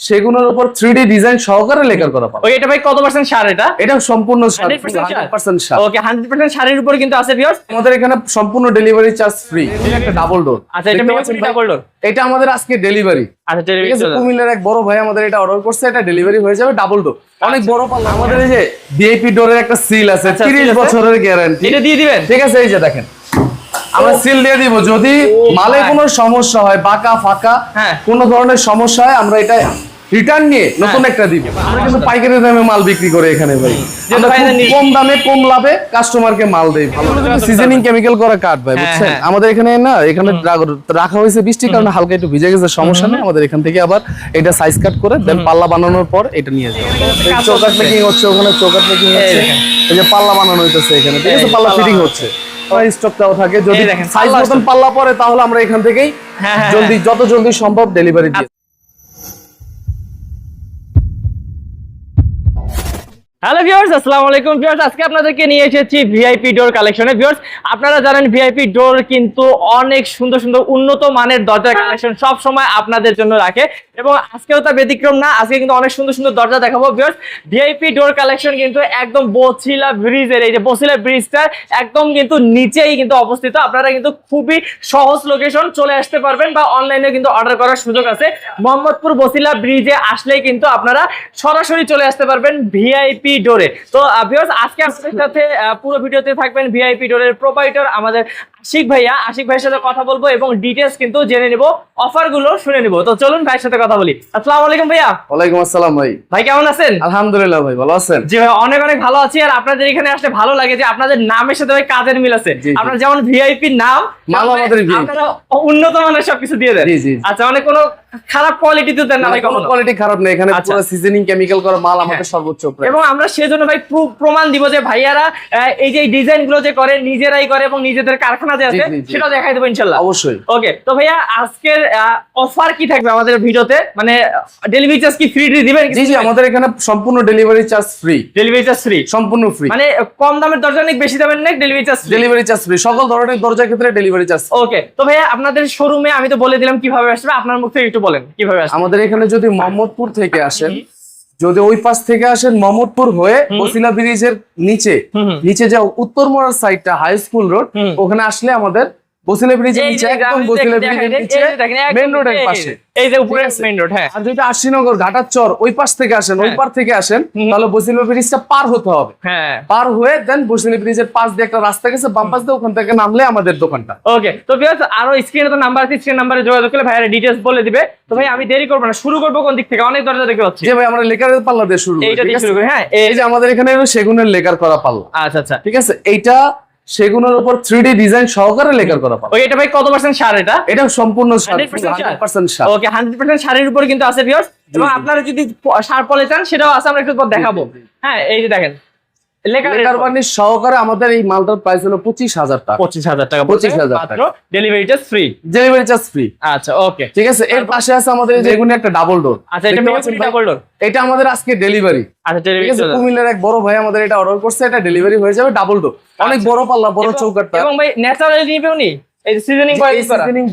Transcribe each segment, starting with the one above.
সেগুনের উপর three D design সহকারে লেখার করা পাবে এটা ভাই কত পার্সেন্ট সার এটা? এটা সম্পূর্ণ 100% sir? Percent okay hundred percent শাড়ির উপর কিন্তু আছে ভিউয়ার্স আমাদের এখানে সম্পূর্ণ ডেলিভারি চার্জ ফ্রি একটা ডাবল ডোর আচ্ছা এটা ডাবল ডোর এটা আমাদের আজকে ডেলিভারি আচ্ছা ডেলিভারি কুমিল্লার এক বড় ভাই আমাদের এটা অর্ডার করছে এটা ডেলিভারি হয়ে যাবে ডাবল ডোর অনেক বড় পাল্লা। আমাদের এই যে ভিআইপি ডোরের একটা সিল আছে আচ্ছা, 30 বছরের গ্যারান্টি এটা দিয়ে দিবেন? ঠিক আছে এই যে দেখেন। আমরা সিল দিয়ে দিব। যদি মালে কোনো সমস্যা হয় বাঁকা ফাঁকা হ্যাঁ। কোনো ধরনের সমস্যা হয় আমরা এটা রিটার্ন নিয়ে নতুন একটা দিব। আমরা কিন্তু পাইকারি দামে মাল বিক্রি করে এখানে ভাই। কম দামে কম লাভে কাস্টমারকে মাল দেই। ভালো সিজনিং কেমিক্যাল করা কাঠ ভাই হ্যাঁ, বুঝছেন? হ্যাঁ। আমাদের এখানে না এখানে রাখা হয়েছে বৃষ্টির কারণে হালকা একটু ভিজে গেছে সমস্যা নেই। আমাদের এখান থেকে আবার এটা সাইজ কাট করে দেন পাল্লা বানানোর পর এটা নিয়ে যাবে। চৌকাট হচ্ছে। মেকিং হচ্ছে ওখানে চৌকাট মেকিং হচ্ছে। এই যে পাল্লা বানানো হইতেছে এখানে ঠিক আছে? পাল্লা ফিটিং বানানো। থাকে। যদি সাইজ মতন পাল্লা পরে তাহলে আমরা এখান থেকেই হ্যাঁ, হ্যাঁ, জলদি যত জলদি সম্ভব ডেলিভারি দিই হ্যালো ভিউয়ার্স আসসালামু আলাইকুম ভিউয়ার্স আজকে আপনাদেরকে নিয়ে এসেছি ভিআইপি ডোর কালেকশনে ভিউয়ার্স আপনারা জানেন ভিআইপি ডোর কিন্তু অনেক সুন্দর সুন্দর, উন্নত মানের দরজা কালেকশন সব সময় আপনাদের জন্য রাখে। এবং আজকেও তার ব্যতিক্রম না, আজকে কিন্তু অনেক সুন্দর সুন্দর দরজা দেখাবো। ভিউয়ার্স ভিআইপি ডোর কালেকশন কিন্তু একদম বছিলা ব্রিজের এই যে বছিলা ব্রিজটার একদম কিন্তু নিচেই কিন্তু অবস্থিত। আপনারা কিন্তু খুবই সহজ লোকেশন চলে আসতে পারবেন বা অনলাইনে কিন্তু অর্ডার করার সুযোগ আছে। মোহাম্মদপুর বসিলা ব্রিজে আসলেই কিন্তু আপনারা সরাসরি চলে আসতে পারবেন ভিআইপি ডোরে তো ভিউয়ার্স আজকে আপনাদের সাথে পুরো ভিডিওতে থাকবেন ভিআইপি ডোরের প্রোপাইটার আমাদের আশিক ভাইয়া। আশিক ভাইয়ের সাথে কথা বলব এবং ডিটেলস কিন্তু জেনে নিব অফারগুলো শুনে নিব। তো চলুন ভাইয়ের সাথে কথা বলি। আসসালামু আলাইকুম ভাইয়া। ওয়ালাইকুম আসসালাম ভাই। ভাই কেমন আছেন? আলহামদুলিল্লাহ ভাই ভালো আছেন? জি ভাই অনেক অনেক ভালো আছি। আর আপনাদের এখানে আসলে ভালো লাগে যে আপনাদের নামের সাথে ভাই কাজের মিল আছে। আপনার যেমন ভিআইপি নাম আমাদের আপনারা উন্নত মানের সবকিছু দিয়ে দেন। জি, জি, জি। আচ্ছা অনেক কোনো খারাপ কোয়ালিটি তো দেন না ভাই কোনো কোয়ালিটি খারাপ নেই। এখানে আচ্ছা। পুরো সিজনিং কেমিক্যাল করা মাল আমাদের হ্যাঁ। সর্বোচ্চ price। এবং আমরা সেজন্য ভাই প্রু- প্রমাণ দিব যে ভাইয়ারা এই যে ডিজাইনগুলো যে করে নিজেরাই করে এবং নিজেদের কারখানা যে আছে। সেটা দেখাই দেবো ইনশাল্লাহ। অবশ্যই। ওকে তো ভাইয়া আজকের অফার কি থাকবে আমাদের ভিডিওতে? মানে ডেলিভারি চার্জ কি ফ্রি দিবেন জি জি আমাদের এখানে সম্পূর্ণ delivery charge free delivery charge free সম্পূর্ণ ফ্রি মানে কম দামের দরজা অনেক বেশি দামের নেই delivery charge delivery charge free সকল ধরনের দরজার ক্ষেত্রে ডেলিভারি চার্জ ওকে তো ভাইয়া আপনাদের শোরুমে আমি তো বলে দিলাম কীভাবে আসবে আপনার মুখ থেকে একটু বলেন কীভাবে আসবে? আমাদের এখানে যদি মোহাম্মদপুর থেকে আসেন যদি ওই পাশ থেকে আসেন মোহাম্মদপুর হয়ে বসিলা ব্রিজের নিচে। নিচে যে উত্তর মোড়ার সাইডটা হাই স্কুল রোড ওখানে আসলে আমাদের বসিলা ব্রিজের নিচে একদম গ্রামে ব্রিজের নিচে এই যে দেখেন, একদম রোডের পাশে। এই যে উপরে মেইন রোড হ্যাঁ। আর যদি আশিনগর ঘাটার চর ওই পাশ থেকে আসেন ওই হ্যাঁ। পার থেকে আসেন তাহলে বসিলা ব্রিজটা পার হতে হবে। হ্যাঁ। পার হয়ে দেন বসিলা ব্রিজের পাশ দিয়ে একটা রাস্তা গেছে বাম পাশ দিয়ে ওখান থেকে নামলে আমাদের দোকানটা। ওকে তো ভিউয়ার্স আরও স্ক্রিনে তো নাম্বার আছে স্ক্রিন নাম্বারে যোগাযোগ করলে ভাইয়ারা ডিটেইলস বলে দিবে। তো ভাই আমি দেরি করব না শুরু করব কোন দিক থেকে? অনেক দরজা দেখতে পাচ্ছি। যে ভাই আমরা লেকারের পাল্লা দিয়ে শুরু করি, এইটা ঠিক দিয়ে আছে? শুরু করি হ্যাঁ এই যে আমাদের এখানে সেগুনের লেকার করা পাল্লা। আচ্ছা আচ্ছা। ঠিক আছে? এইটা সেগুনের উপর থ্রি ডি ডিজাইন সহকারে লেকার করা পাবো এটা ভাই কত পার্সেন্ট সার এটা? এটা সম্পূর্ণ 100% sir? Percent okay hundred percent শাড়ির উপর কিন্তু আছে ভিউয়ার্স এবং আপনারা যদি সার পলে চান সেটাও আছে আমরা একটু দেখাবো। হ্যাঁ এই যে দেখেন। সহকারে আমাদের এই মালটার প্রাইস হলো পঁচিশ হাজার টাকা। পঁচিশ হাজার টাকা 25,000 মাত্র delivery charge free delivery charge free আচ্ছা ওকে ঠিক আছে এর পাশে আছে আমাদের এই একটা ডাবল ডোর আচ্ছা এটা ডাবল ডোর এটা আমাদের আজকে ডেলিভারি আচ্ছা কুমিল্লার এক বড় ভাই আমাদের এটা অর্ডার করছে এটা ডেলিভারি হয়ে যাবে ডাবল ডোর অনেক বড় পাল্লা বড় চৌকাটটা এবং ভাই ন্যাচারাল নিবেও নি? সিজনিং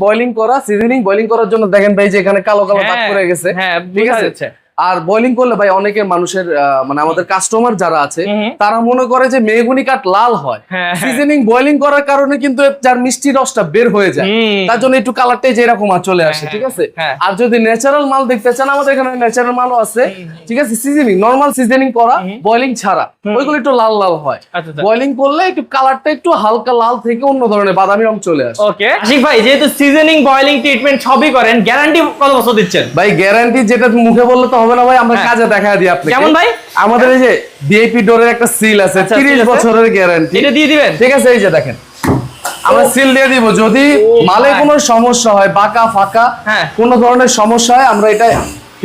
বয়লিং করা। সিজনিং বয়লিং করার জন্য দেখেন ভাই যে এখানে কালো কালো দাগ পড়ে গেছে। হ্যাঁ ঠিক আছে? আর বয়লিং করলে ভাই অনেকে মানুষের মানে আমাদের কাস্টমার যারা আছে। তারা মনে করে যে মেগুনি কাঠ লাল হয়। হ্যাঁ, হ্যাঁ। সিজনিং বয়লিং করার কারণে কিন্তু যার মিষ্টি রসটা বের হয়ে যায়। তার জন্য একটু কালারটাই যে এরকম আর চলে আসে হ্যাঁ, ঠিক আছে? হ্যাঁ। আর যদি ন্যাচারাল মাল দেখতে চান আমাদের এখানে ন্যাচারাল মালও আছে ঠিক আছে? সিজনিং নরমাল সিজনিং করা বয়লিং ছাড়া। ওইগুলো একটু লাল লাল হয়। আচ্ছা আচ্ছা। বয়লিং করলে একটু কালারটা একটু হালকা লাল থেকে অন্য ধরনের বাদামি রং চলে আসে। ওকে আশিক ভাই যেহেতু সিজনিং বয়লিং ট্রিটমেন্ট সবই করেন গ্যারান্টি কত বছর দিচ্ছেন? ভাই গ্যারান্টি যেটা মুখে বললে তো হবে না ভাই আমরা হ্যাঁ। কাজে দেখা দিই আপনাকে কেমন ভাই? আমাদের এই যে ভিআইপি ডোরের একটা সিল আছে আচ্ছা, 30 বছরের গ্যারান্টি এটা দিয়ে দিবেন ঠিক আছে এই যে দেখেন আমরা সিল দিয়ে দিব যদি মালে ভাই। কোনো সমস্যা হয় বাঁকা ফাঁকা হ্যাঁ। কোনো ধরনের সমস্যা হয় আমরা এটা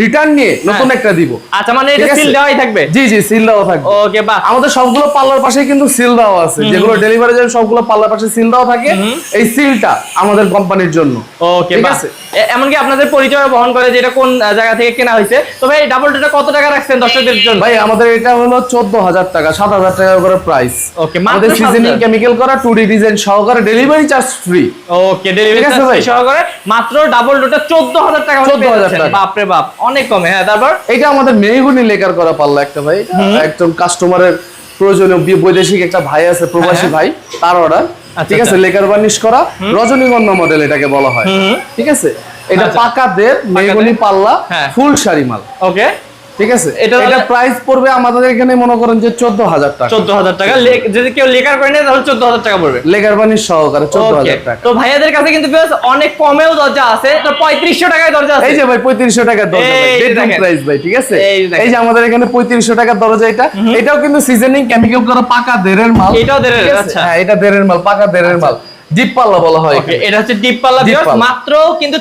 রিটার্ন নিয়ে নতুন হ্যাঁ। একটা দিব। আচ্ছা মানে এটা সিল দেওয়াই থাকবে? জি জি সিল দেওয়া থাকবে। ওকে বাহ। আমাদের সবগুলো পার্লার পাশে কিন্তু সিল দেওয়া আছে। যেগুলো ডেলিভারি যায় সবগুলো পার্লার পাশে সিল দেওয়া থাকে। এই সিলটা আমাদের কোম্পানির জন্য। ওকে ঠিক আছে। এমনকি আপনাদের পরিচয় বহন করে যে এটা কোন জায়গা থেকে কেনা হয়েছে। তো ভাই ডাবল ডোটা কত টাকা রাখছেন দর্শকদের জন্য? ভাই আমাদের এটা হলো চোদ্দ হাজার টাকা সাত হাজার টাকা করে প্রাইস ওকে আমাদের সিজনিং কেমিক্যাল করা টু ডিজাইন সহকারে delivery charge free okay delivery ভাই। সহকারে। মাত্র ডাবল ডোটা চোদ্দ হাজার টাকা হলে 14,000 পেয়ে যাচ্ছেন। টাকা। বাপরে বাপ অনেক কমে হ্যাঁ তারপর? এটা আমাদের মেহগুনি লেকার করা পাল্লা একটা ভাই। একদম কাস্টমারের প্রয়োজনীয় বৈদেশিক একটা ভাই আছে প্রবাসী হ্যাঁ। ভাই তার অর্ডার ঠিক আছে লেকার বার্নিশ করা রজনীগন্ধা মডেল এটাকে বলা হয়। ঠিক আছে? এটা পাকা পাকাদের মেহগুনি পাল্লা হ্যাঁ। ফুল শাড়ি মাল। ওকে ঠিক আছে? এটা এটা প্রাইস পড়বে আমাদের এখানে মনে করেন যে চোদ্দ হাজার টাকা। চোদ্দ হাজার টাকা যদি কেউ লেকার করে নেয় তাহলে চোদ্দ হাজার টাকা পড়বে। লেকার সহকারে চোদ্দ Okay. হাজার টাকা। তো ভাইয়াদের কাছে কিন্তু বেশ অনেক কমেও দরজা আছে। তো পঁয়ত্রিশশো টাকায় দরজা আছে। এই যে ভাই পঁয়ত্রিশশো টাকার দরজা যে প্রাইস ভাই ঠিক আছে? এই যে আমাদের এখানে পঁয়ত্রিশশো টাকার দরজা এটা। এটাও কিন্তু সিজনিং কেমিক্যাল করা পাকা দেড়ের মাল। এটাও আছে? আচ্ছা। হ্যাঁ এটা দেড়ের মাল পাকা দেড়ের মাল। ডিপ পাল্লা বলা হয়। এটা হচ্ছে ডিপ ভিউয়ার্স মাত্র কিন্তু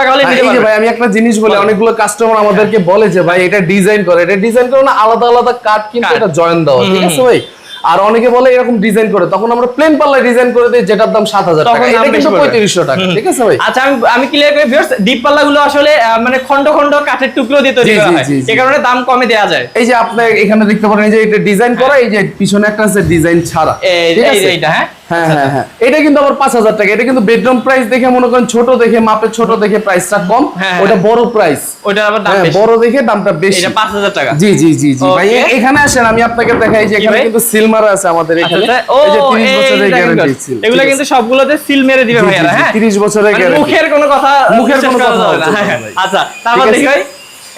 টাকা হলে হ্যাঁ, নিতে পারবেন ভাই আমি একটা জিনিস বলি অনেকগুলো কাস্টমার আমাদেরকে বলে যে ভাই এটা ডিজাইন করে। এটা ডিজাইন করে না আলাদা আলাদা কাট কিন্তু এটা জয়েন দেওয়া ঠিক আছে ভাই? আর অনেকে বলে এরকম ডিজাইন করে তখন আমরা প্লেন পাল্লা ডিজাইন করে দিই যেটার দাম সাত হাজার টাকা। এটা কিন্তু পঁয়ত্রিশশো টাকা ঠিক আছে ভাই? আচ্ছা আমি আমি ক্লিয়ার করি ভিউয়ার্স ডিপ পাল্লা গুলো আসলে মানে খন্ড খন্ড কাঠের টুকরো দিয়ে তৈরি করা হয়। জি, জি। কারণে দাম কমে দেওয়া যায়। এই যে আপনি এখানে দেখতে পারেন এই যে এটা ডিজাইন করা এই যে পিছনে একটা আছে ডিজাইন ছাড়া ঠিক আছে? এইটা হ্যাঁ। হ্যাঁ হ্যাঁ হ্যাঁ। এটা কিন্তু আবার পাঁচ হাজার টাকা। এটা কিন্তু বেডরুম প্রাইস দেখে মনে করেন ছোট দেখে মাপে ছোট দেখে প্রাইসটা কম। হ্যাঁ, ওটা হ্যাঁ। বড় প্রাইস ওইটার আবার দাম হ্যাঁ বড় দেখে দামটা বেশি। এটা পাঁচ হাজার টাকা। জি জি জি জি। ভাই এখানে আসেন আমি আপনাকে দেখাই যে এখানে? কিন্তু সিলমার আছে আমাদের এখানে। আচ্ছা, আচ্ছা। এই যে 30 বছরের গ্যারান্টি সিল এগুলো কিন্তু সবগুলোতে সিল মেরে দিবে ভাইয়ারা হ্যাঁ? 30 বছরের মানে গ্যারান্টি মুখের কোনো কথা মুখের কোনো কথা হ্যাঁ, না। আচ্ছা তারপর ঠিক দেখি আছে? ভাই।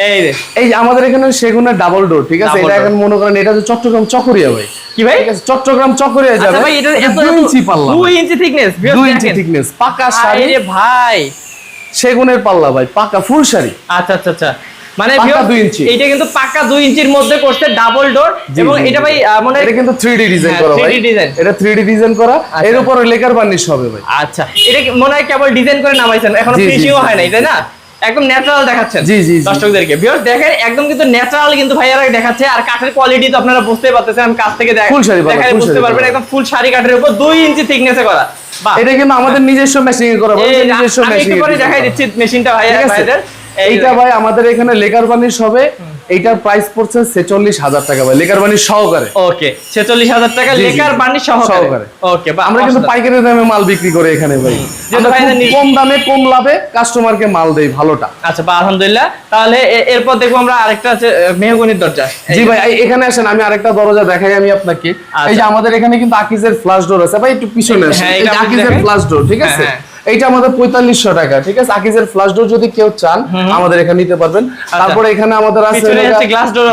এই যে। এই আমাদের এখানে সেগুনের ডাবল ডোর ঠিক আছে? এটা এখন মনে করেন এটা চট্টগ্রাম চকরিয়া ভাই। কি ভাই? চট্টগ্রাম চকরিয়া যাবে। আচ্ছা ভাই এটা এটা ইঞ্চি পাল্লা দুই ইঞ্চি থিকনেস দুই ইঞ্চি থিকনেস পাকা শাড়ি। আরে ভাই। সেগুনের পাল্লা ভাই পাকা ফুল শাড়ি। আচ্ছা আচ্ছা আচ্ছা। মানে। এইটা কিন্তু পাকা দুই ইঞ্চির মধ্যে করছে ডাবল ডোর এবং এটা ভাই মনে এটা কিন্তু 3D ডিজাইন হ্যাঁ, করা 3D ভাই। design। এটা 3D ডিজাইন করা। আচ্ছা। এর উপরে লেকার বার্নিশ হবে ভাই। আচ্ছা। এটা মনে হয় কেবল ডিজাইন করে নামাইছেন? এখনও ফিনিশিংও হয় নাই তাই না? একদম ন্যাচারাল জি, জি। দর্শকদেরকে। ভিউয়ার্স দেখেন একদম কিন্তু ন্যাচারাল কিন্তু ভাইয়ারা দেখাচ্ছে আর কাঠের কোয়ালিটি তো আপনারা বুঝতেই পারতেছেন আমি কাছ থেকে দেখ- ফুল শাড়ি দেখালে বুঝতে পারবেন একদম ফুল শাড়ি কাঠের উপর দুই ইঞ্চি থিকনেসে করা। এটা কিন্তু আমাদের নিজস্ব মেশিং করা নিজস্ব মেশিং দেখাই দিচ্ছি মেশিনটা ভাইয়া এই এইটা ভাই আমাদের এখানে লেকার বার্নিশ হবে এইটার প্রাইস পড়ছে ছেচল্লিশ হাজার টাকা ভাই লেকার বার্নিশ সহকারে। ওকে ছেচল্লিশ হাজার টাকা লেকার। বার্নিশ সহকারে। ওকে আমরা কিন্তু পাইকারি দামে মাল বিক্রি করি এখানে ভাই। কম দামে কম লাভে কাস্টমারকে মাল দেই ভালোটা। আচ্ছা বা আলহামদুলিল্লাহ। তাহলে এরপর দেখব আমরা আরেকটা আছে মেহগনির দরজা। জি ভাই এখানে আসেন আমি আরেকটা দরজা দেখাই আমি আপনাকে। এই যে আমাদের এখানে কিন্তু আকিজের ফ্লাশ ডোর আছে। ভাই একটু পিছনে আসেন। হ্যাঁ, আকিজের। ফ্লাশ ডোর ঠিক আছে? এইটা আমাদের পঁয়তাল্লিশশো টাকা ঠিক আছে? আকিজের ফ্লাশ ডোর যদি কেউ চান আমাদের এখানে নিতে পারবেন। তারপরে এখানে আমাদের আছে।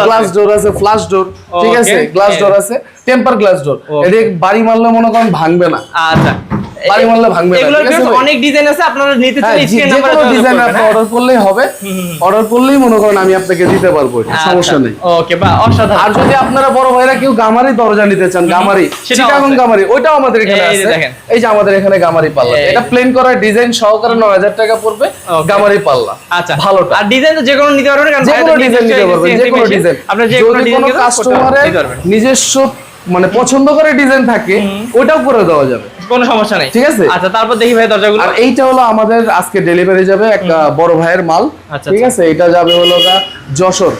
গ্লাস ডোর আছে। ফ্লাশ ডোর ঠিক আছে? গ্লাস। ডোর আছে টেম্পার গ্লাস ডোর. এটা বাড়ি মারলে মনে করেন ভাঙবে না। আচ্ছা। বাড়ি মারলে ভাঙবে? অনেক ডিজাইন আছে আপনারা নিতে চাইলে স্ক্রিন নাম্বারে ডিজাইন আপনি? অর্ডার করলেই হবে অর্ডার করলেই মনে করেন আমি আপনাকে দিতে পারব আচ্ছা, সমস্যা নেই। ওকে বা অসাধারণ। আর যদি আপনারা বড় ভাইরা কেউ গামারি দরজা নিতে চান গামারি চিটাগং গামারি ওইটাও আমাদের এখানে এই যে আছে। এই যে আমাদের এখানে গামারি পাল্লা। এটা প্লেন করা ডিজাইন সহকারে 9000 টাকা পড়বে গামারি পাল্লা। আচ্ছা। ভালোটা। আর ডিজাইন তো যে কোনো নিতে পারবেন কারণ যে কোনো ডিজাইন নিতে পারবেন যে কোনো ডিজাইন আপনার যে কোনো ডিজাইন কাস্টমারের নিজস্ব মানে পছন্দ করে ডিজাইন থাকে ওটাও করে দেওয়া যাবে। কোনো সমস্যা নেই। ঠিক আছে? আচ্ছা তারপর দেখি ভাই দরজাগুলো। আর এইটা হলো আমাদের আজকে ডেলিভারি যাবে একটা বড় ভাইয়ের মাল আচ্ছা, ঠিক আছে? এটা যাবে হলো যশোর।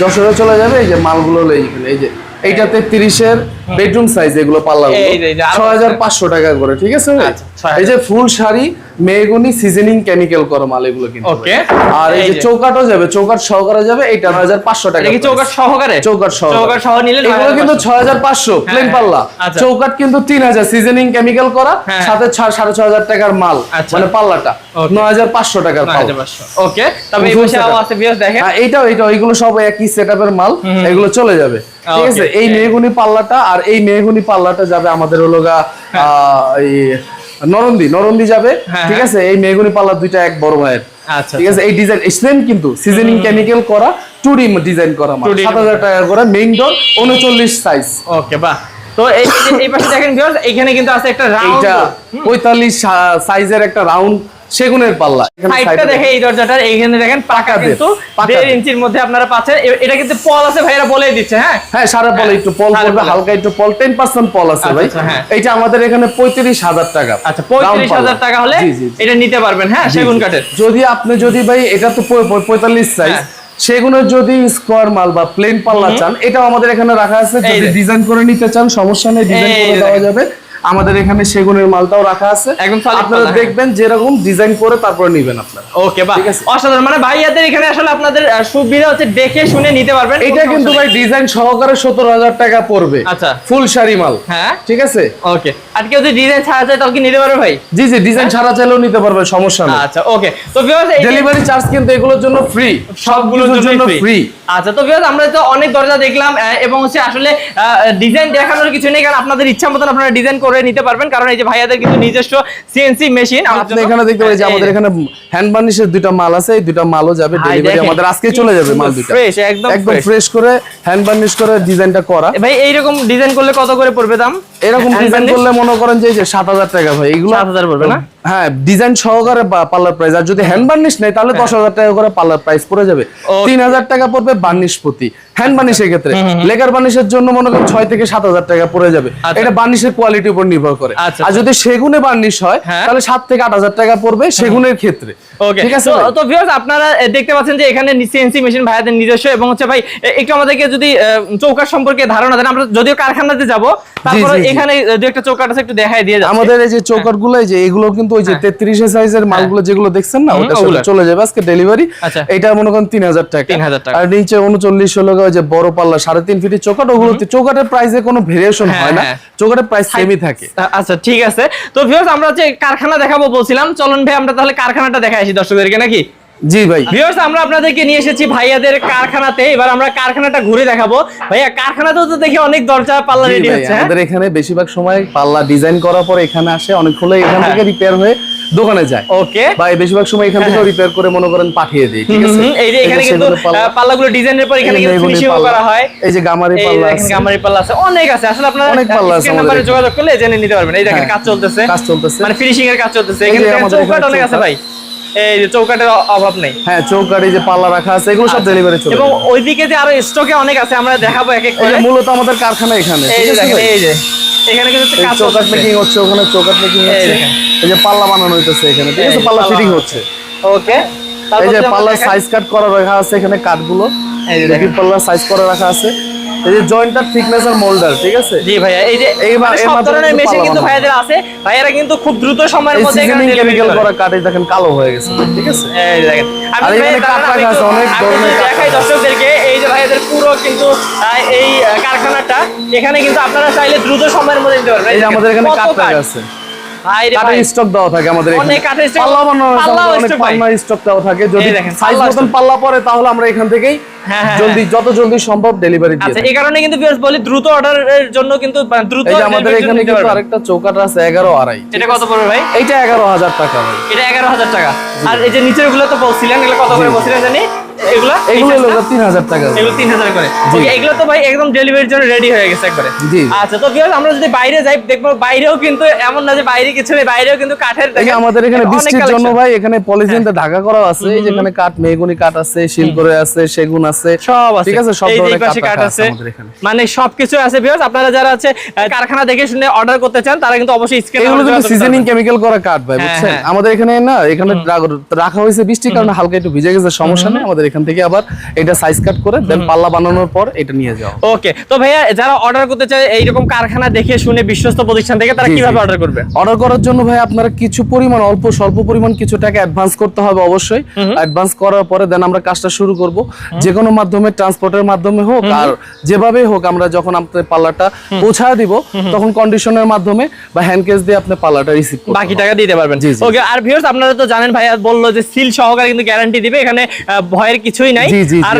যশোরে চলে যাবে এই যে মালগুলো এইখানে এই যে এইটাতে তিরিশের বেডরুম সাইজ এগুলো পাল্লা এই যে, এই যে, আরও ছয় হাজার পাঁচশো টাকা করে ঠিক আছে? আচ্ছা, 6,000 এই যে ফুল শাড়ি মেয়েগুনি সিজনিং কেমিক্যাল করা মাল এগুলো কিন্তু Okay. আর এই যে। চৌকাটও যাবে চৌকাট সহকারে যাবে হাজার পাঁচশো টাকা এটা। চৌকাট সহকারে? চৌকাট সহ চৌকাট সহ নিলে এগুলো কিন্তু 9,500 ছয় হাজার পাঁচশো প্লেন হ্যাঁ, পাল্লা। আচ্ছা। চৌকাট কিন্তু তিন হাজার সিজনিং কেমিক্যাল করা হ্যাঁ। সাথে ছ- সাড়ে ছয় হাজার টাকার মাল আচ্ছা। মানে পাল্লাটা। Okay. নয় হাজার পাঁচশো টাকার পাল্লা ওকে তবে এই পাশে আছে বিয়াস দেখেন। হ্যাঁ, এইটাও এইটাও এগুলো সব একই সেটআপের মাল এগুলো চলে যাবে। ঠিক আছে? এই মেহগুনি পাল্লাটা আর এই মেহগুনি পাল্লাটা যাবে আমাদের হলো গা এই নরন্দি নরন্দি যাবে। হ্যাঁ, ঠিক হ্যাঁ। আছে? এই মেগুনি পাল্লা দুইটা এক বড় ভাইয়ের। আচ্ছা ঠিক আছে? এই ডিজাইন সেম কিন্তু সিজনিং কেমিক্যাল করা টু ডি ডিজাইন করা মাল। 2D সাত হাজার টাকা করে মেইন ডোর উনচল্লিশ সাইজ ওকে বাহ। তো এই পাশে দেখেন ভিউয়ার্স এখানে কিন্তু আছে একটা রাউন্ড পঁয়তাল্লিশ সাইজের একটা রাউন্ড সেগুনের পাল্লা। সাইডটা দেখে এই দরজাটার এইখানে দেখেন পাকা কিন্তু দেড়। ইঞ্চির মধ্যে আপনারা পাচ্ছেন। এটা কিন্তু পল আছে ভাইরা বলেই দিচ্ছে হ্যাঁ? হ্যাঁ সারা পল একটু পল পড়বে হালকা একটু পল টেন পার্সেন্ট পল আছে ভাই। আচ্ছা, হ্যাঁ। আমাদের এখানে পঁয়ত্রিশ হাজার টাকা। আচ্ছা পঁয়ত্রিশ হাজার টাকা হলে। এটা নিতে পারবেন হ্যাঁ সেগুন কাঠের। যদি আপনি যদি ভাই এটা তো পঁয়- পঁয়- পঁয়তাল্লিশ সাইজ হ্যাঁ। সেগুলোর যদি স্কোয়ার মাল বা প্লেন পাল্লা চান এটাও আমাদের এখানে রাখা আছে। যদি ডিজাইন করে নিতে চান সমস্যা নেই ডিজাইন করে দেওয়া যাবে। আমাদের এখানে সেগুনের মালটাও রাখা আছে। একদম আপনারা হ্যাঁ। দেখবেন যেরকম ডিজাইন করে তারপরে নেবেন আপনারা। ওকে বা। অসাধারণ। মানে ভাইয়াদের এখানে আসলে আপনাদের সুবিধা হচ্ছে দেখে শুনে নিতে পারবেন এটা কিন্তু ভাই ডিজাইন সহকারে সত্তর হাজার টাকা পড়বে। আচ্ছা। ফুল শাড়ি মাল। হ্যাঁ। ঠিক আছে? ওকে আর কেউ যদি ডিজাইন ছাড়া তাহলে কি নিতে পারবে ভাই? জি জি ডিজাইন ছাড়া চাইলেও নিতে পারবে সমস্যা নেই। আচ্ছা ওকে তো ভিউয়ার্স ডেলিভারি চার্জ কিন্তু এগুলোর জন্য ফ্রি সবগুলোর জন্য ফ্রি ফ্রি আচ্ছা তো ভিউয়ার্স আমরা তো অনেক দরজা দেখলাম এবং হচ্ছে আসলে ডিজাইন দেখানোর কিছু নেই কারণ আপনাদের ইচ্ছা মতন আপনারা ডিজাইন করে নিতে পারবেন কারণ এই যে ভাইয়াদের কিন্তু নিজস্ব সিএনসি মেশিন আপনি এখানে দেখতে পাচ্ছেন যে আমাদের এখানে হ্যান্ড বার্নিশের দুইটা মাল আছে এই দুইটা মালও যাবে ডেলিভারি আমাদের আজকে চলে যাবে মাল দুটো ফ্রেশ একদম একদম ফ্রেশ করে হ্যান্ড বার্নিশ করে ডিজাইনটা করা। ভাই এই রকম ডিজাইন করলে কত করে পড়বে দাম? এরকম ডিজাইন করলে মনে করেন যে এই যে সাত হাজার টাকা ভাই এগুলো 7,000 পড়বে না? হ্যাঁ ডিজাইন সহকারে পার্লার প্রাইস আর যদি হ্যান্ড বার্নিশ নেই তাহলে দশ হাজার টাকা করে পার্লার প্রাইস পড়ে যাবে। তিন হাজার টাকা পড়বে বার্নিশ প্রতি হ্যান্ড বার্নিশের ক্ষেত্রে। লেকার বার্নিশের জন্য মনে করেন ছয় থেকে সাত হাজার টাকা পড়ে যাবে। আচ্ছা। এটা বার্নিশের কোয়ালিটির উপর নির্ভর করে। আচ্ছা, আর যদি সেগুনে বার্নিশ হয় হ্যাঁ। তাহলে সাত থেকে আট হাজার টাকা পড়বে সেগুনের ক্ষেত্রে। ঠিক আছে তো ভিউয়ার্স আপনারা দেখতে পাচ্ছেন যে এখানে সিএনসি মেশিন ভাইয়াদের নিজস্ব এবং হচ্ছে ভাই একটু আমাদেরকে যদি চৌকাঠ সম্পর্কে ধারণা দেন আমরা যদিও কারখানাতে যাব তারপরে। এখানে দু একটা আছে একটু দেখাই দিয়ে আমাদের এই যে চৌকাটগুলো যে এগুলো কিন্তু ওই যে তেত্রিশ সাইজের মালগুলো যেগুলো দেখছেন না ওটা চলে যাবে আজকে ডেলিভারি আচ্ছা। এটা মনে করেন টাকা। 3,000 টাকা। আর নিচে উনচল্লিশ হলো ওই যে বড় পাল্লা সাড়ে তিন ফিটের চৌকাট ওগুলো চৌকাটের প্রাইসে কোনো ভেরিয়েশন হ্যাঁ, হয় না হ্যাঁ। চৌকাটের প্রাইস সেমই থাকে। আচ্ছা ঠিক আছে। তো ভিউয়ার্স আমরা যে কারখানা দেখাবো বলছিলাম চলুন ভাই আমরা তাহলে কারখানাটা দেখাই আসি দর্শকদেরকে নাকি? জি ভাই। ভিউয়ার্স আমরা আপনাদেরকে নিয়ে এসেছি ভাইয়াদের কারখানাতে। এবার আমরা কারখানাটা ঘুরে দেখাবো। ভাইয়া কারখানাতেও তো দেখি অনেক দরজা পাল্লা রেডি ভাই, হচ্ছে হ্যাঁ? আমাদের এখানে বেশিরভাগ সময় পাল্লা ডিজাইন করার পরে এখানে আসে অনেকগুলো এখান থেকে রিপেয়ার হয়ে দোকানে যায়। ওকে। বা বেশিরভাগ সময় এখান থেকে রিপেয়ার করে মনে করেন পাঠিয়ে দিই ঠিক আছে? এই যে এখানে কিন্তু পাল্লাগুলো ডিজাইনের পর এখানে কিন্তু ফিনিশিং করা হয়। এই যে গামারি পাল্লা আছে। গামারি পাল্লা আছে অনেক আছে। আসলে আপনারা অনেক পাল্লা আছে নাম্বারে যোগাযোগ করলে জেনে নিতে পারবেন। এই দেখেন হ্যাঁ, কাজ চলতেছে। কাজ চলতেছে। মানে ফিনিশিং এর কাজ চলতেছে। এখানে চৌকাঠ অনেক আছে ভাই। এই যে চৌকাঠের অভাব নেই। হ্যাঁ চৌকাট এই যে পাল্লা রাখা আছে এগুলো সব ডেলিভারি চলে আচ্ছা। এবং ওইদিকে যে আরও স্টকে অনেক আছে আমরা দেখাবো এক এক করে। মূলত আমাদের কারখানা এখানে এই যে দেখেন এই যে। এখানে কিন্তু কাজ চৌকাট মেকিং হচ্ছে। ওখানে চৌকাট মেকিং এই হচ্ছে। এই যে পাল্লা বানানো হইতেছে এখানে ঠিক আছে? পাল্লা পাল্লা। ফিটিং হচ্ছে। ওকে। এই যে পাল্লার সাইজ কাট করা রাখা আছে এখানে কাটগুলো এই যে। পাল্লার সাইজ করা রাখা আছে। এই যে জয়েন্টার থিকনেস আর মোল্ডার ঠিক আছে? জি ভাইয়া এই যে এই মা- মানে এর সব ধরনের মেশিন কিন্তু ভাইয়াদের আছে। ভাইয়ারা কিন্তু খুব দ্রুত সময়ের মধ্যে সিজনিং কেমিক্যাল করা। কাটে দেখেন কালো হয়ে গেছে ঠিক আছে? এই যে দেখেন। আমি ভাই এখানে দাঁড়ান, কাঠ আমি রাখা আছে, অনেক ধরনের দেখাই দর্শকদেরকে। এই যে ভাইয়াদের পুরো কিন্তু এই কারখানাটা এখানে কিন্তু আপনারা চাইলে দ্রুত সময়ের মধ্যে নিতে পারবেন। এই যে আমাদের এখানে। রাখা আছে। কাঠের স্টক দেওয়া থাকে আমাদের এখানে। অনেক কাঠের stock- পাল্লা বানানো আছে, পাল্লাও আমাদের অনেক পাল্লা স্টক দেওয়া থাকে। যদি সাইজ মতন পাল্লা পরে তাহলে আমরা এখান থেকেই হ্যাঁ, হ্যাঁ, জলদি যত জলদি সম্ভব ডেলিভারি দিয়ে আচ্ছা এই কারণে কিন্তু viewers বলি দ্রুত অর্ডারের জন্য কিন্তু দ্রুত এই আমাদের এখানে কিন্তু আরেকটা চৌকাট আছে এগারো আড়াই। এটা কত পড়বে ভাই? টাকা ভাই। এটা টাকা। আর এই যে নিচেরগুলো তো বলছিলেন এগুলো কত করে বলছিলেন জানি? এগুলো? এগুলো এই হলো size টা? তিন হাজার টাকা। এগুলো তিন হাজার করে। এগুলো তো ভাই একদম ডেলিভারির জন্য রেডি হয়ে গেছে একবারে। আচ্ছা তো viewers, আমরা যদি বাইরে যাই দেখব বাইরেও কিন্তু এমন না যে বাইরে কিছু নেই বাইরেও কিন্তু কাঠের এই যে দেখেন, আমাদের এখানে বৃষ্টির জন্য ভাই এখানে পলিথিনটা ঢাকা করা আছে। যেখানে কাঠ মেহগুনি কাঠ আছে শিল আছে সেগুন আছে। সব আছে। ঠিক আছে সব এই যে এই ধরনের কাঠ কাঠ আছে। আছে আমাদের এখানে। মানে সবকিছু আছে আপনারা যারা আছে কারখানা দেখে শুনে অর্ডার করতে চান তারা কিন্তু অবশ্যই স্ক্রিনে এগুলো কিন্তু সিজনিং কেমিক্যাল করা কাঠ ভাই হ্যাঁ, বুঝছেন? হ্যাঁ। আমাদের এখানে না এখানে রাখা হয়েছে বৃষ্টির কারণে হালকা একটু ভিজে গেছে সমস্যা নেই আমাদের এখান থেকে আবার এটা সাইজ কাট করে দেন পাল্লা বানানোর পর এটা নিয়ে যাও। ওকে তো ভাইয়া যারা অর্ডার করতে চায় এইরকম কারখানা দেখে শুনে বিশ্বস্ত প্রতিষ্ঠান থেকে তারা। কীভাবে অর্ডার করবে? অর্ডার করার জন্য ভাই আপনারা কিছু পরিমাণ অল্প স্বল্প পরিমাণ কিছু টাকা অ্যাডভান্স করতে হবে অবশ্যই। অ্যাডভান্স করার পরে দেন আমরা কাজটা শুরু করব। যে কোনো মাধ্যমে ট্রান্সপোর্টের মাধ্যমে হোক আর যেভাবেই হোক আমরা যখন আপনার পাল্লাটা পৌঁছা দিব তখন কন্ডিশনের মাধ্যমে বা হ্যান্ড ক্যাশ দিয়ে আপনি পাল্লাটা রিসিভ করবেন বাকি টাকা দিতে পারবেন। ওকে আর ভিউয়ার্স আপনারা তো জানেন ভাইয়া বলল যে সিল সহকারে কিন্তু গ্যারান্টি দিবে। এখানে আহ, ভয়ের কিছুই নাই। জি, জি, আর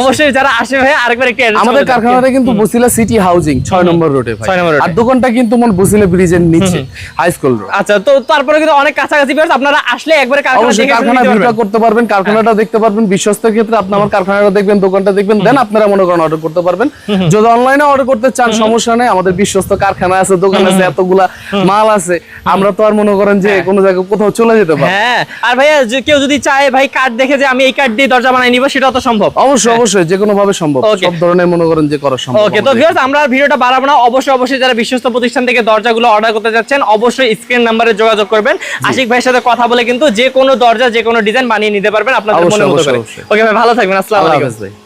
অবশ্যই, যারা আসে ভাইয়া আরেকবার একটু আমাদের কারখানাটা কিন্তু বসিলা সিটি হাউজিং ছয় নম্বর রোডে ভাই। ছয় নম্বর রোডে। আর দোকানটা কিন্তু মন বসিলা ব্রিজের নিচে হাই স্কুল রোড আচ্ছা তো তারপরে কিন্তু অনেক কাছাকাছি ভিউয়ার্স আপনারা আসলে একবারে কারখানা দেখে কারখানা ভিউটা করতে পারবেন কারখানাটা দেখতে পারবেন বিশ্বস্তের ক্ষেত্রে আপনি আমার কারখানাটা দেখবেন দোকানটা দেখবেন দেন আপনারা মনে করেন অর্ডার করতে পারবেন। যদি অনলাইনে অর্ডার করতে চান সমস্যা নেই আমাদের বিশ্বস্ত কারখানা আছে দোকান আছে এতগুলা মাল আছে আমরা তো আর মনে করেন যে কোনো জায়গায় কোথাও চলে যেতে পারি হ্যাঁ আর ভাইয়া কেউ যদি চায় ভাই কার্ড দেখে যে আমি এই কার্ড দিয়ে দরজা বানাই নিব সেটা তো সম্ভব। অবশ্যই অবশ্যই যে কোনো ভাবে সম্ভব। সব ধরনের মনে করেন যে করা সম্ভব ওকে তো ভিউয়ার্স আমরা ভিডিওটা বাড়াবো না। অবশ্যই অবশ্যই যারা বিশ্বস্ত প্রতিষ্ঠান থেকে দরজাগুলো অর্ডার করতে যাচ্ছেন অবশ্যই স্ক্রিন নাম্বারে যোগাযোগ করবেন। আশিক ভাইয়ের সাথে কথা বলে কিন্তু যে কোনো দরজা যে কোনো ডিজাইন বানিয়ে নিতে পারবেন আপনাদের অবশ্যই, মতো করে। ওকে ভাই ভালো থাকবেন। আসসালামু আলাইকুম। ভাই।